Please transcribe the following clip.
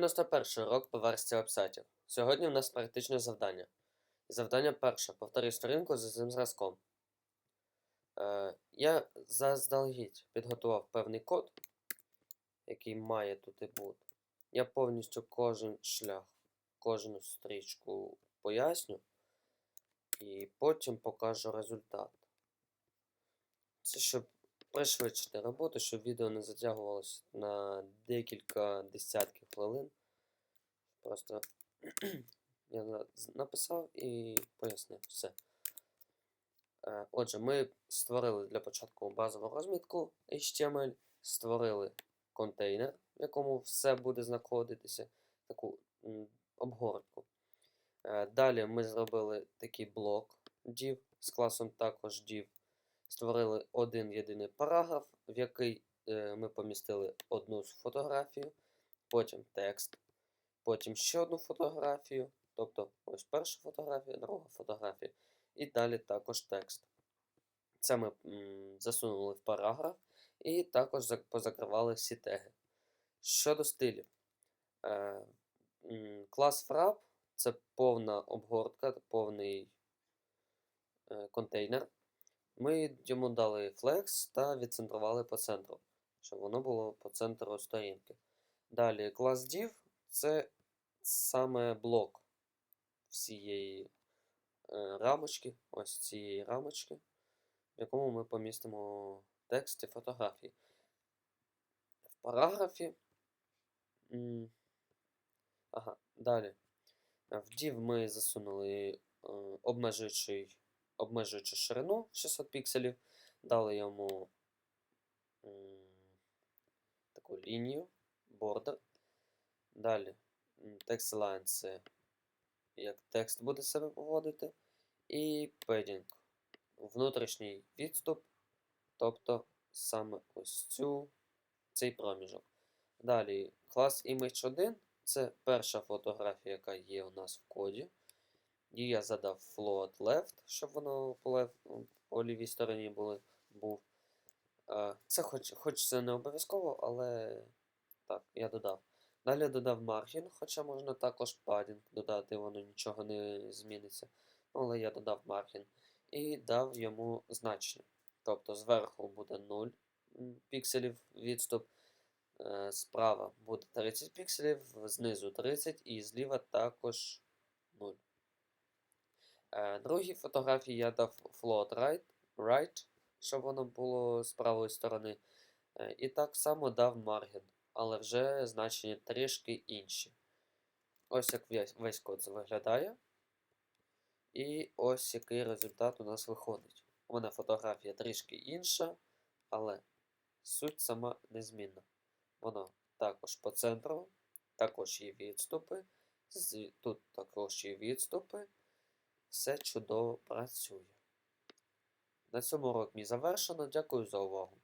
91 урок по версії обсетів. Сьогодні в нас практичне завдання. Завдання перше. Повтори сторінку за цим зразком. Е, я заздалегідь підготував певний код, який має тут і бути. Я повністю кожен шлях, кожну стрічку поясню і потім покажу результат. Це щоб пришвидшити роботу, щоб відео не затягувалося на декілька десятків хвилин. Просто я написав і пояснив все. Е, Отже, ми створили для початку базову розмітку HTML, створили контейнер, в якому все буде знаходитися, таку обгортку. Е, Далі ми зробили такий блок div з класом також div. Створили один єдиний параграф, в який е, ми помістили одну фотографію, потім текст, потім ще одну фотографію, тобто ось перша фотографія, друга фотографія, і далі також текст. Це ми засунули в параграф і також позакривали всі теги. Щодо стилів, е, клас Frap це повна обгортка, повний е, контейнер. Ми йому дали flex та відцентрували по центру, щоб воно було по центру сторінки. Далі клас div це саме блок всієї е, рамочки, ось цієї рамочки, в якому ми помістимо текст і фотографії. В параграфі. Ага, далі. В div ми засунули е, обмежуючий, обмежуючу ширину 600 пікселів, дали йому таку лінію, бордер. Далі text align це як текст буде себе поводити. І padding внутрішній відступ, тобто саме ось цю, цей проміжок. Далі клас image1 це перша фотографія, яка є у нас в коді. Її я задав float left, щоб воно по, лев- по лівій стороні були, був. Е, Це хоч, хоч це не обов'язково, але так, я додав. Далі додав margin, хоча можна також padding додати, воно нічого не зміниться. Ну, Але я додав margin і дав йому значення. Тобто зверху буде 0 м, пікселів відступ, е, справа буде 30 пікселів, знизу 30 і зліва також 0. Е, Другій фотографії я дав float right, right, щоб воно було з правої сторони. Е, І так само дав margin, але вже значення трішки інші. Ось як весь код виглядає. І ось який результат у нас виходить. У мене фотографія трішки інша, але суть сама незмінна. Воно також по центру, також є відступи. Тут також є відступи. Все чудово працює. На цьому урок мій завершено. Дякую за увагу.